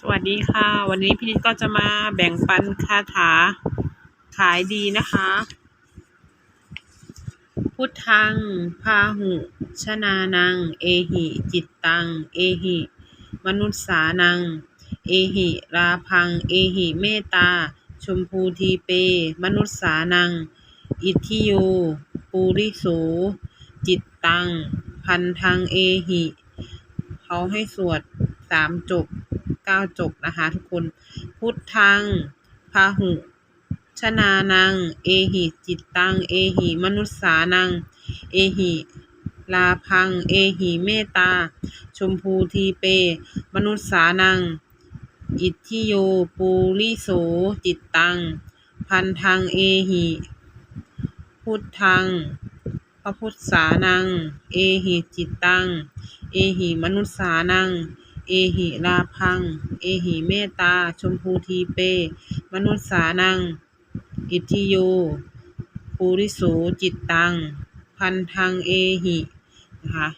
สวัสดีค่ะ วันนี้พี่นิดก็จะมาแบ่งปันคาถาขายดีนะคะ พุทธัง พาหุ ชนานัง เอหิ จิตตัง เอหิ มนุษสานัง เอหิ ราพัง เอหิ เมตตา ชมพูทีเป มนุษสานัง อิทิโยปูริโส จิตตัง พันธัง เอหิ เขาให้สวดสามจบ เก้าจบนะคะทุกคน พุทธังพาหุชนานัง เอหิจิตตัง เอหิมนุษสานัง เอหิลาพัง เอหิเมตตาชมพูทีเป มนุษสานัง อิทธิโยปูริโสจิตตัง พันธัง เอหิ พุทธังพระพุทธสานัง เอหิจิตตัง เอหิมนุษสานัง เอหิลาพัง เอหิเมตตา ชมพูทีเป มนุษสานัง อิทิโยภูริโสจิตตัง พันธังเอหินะคะ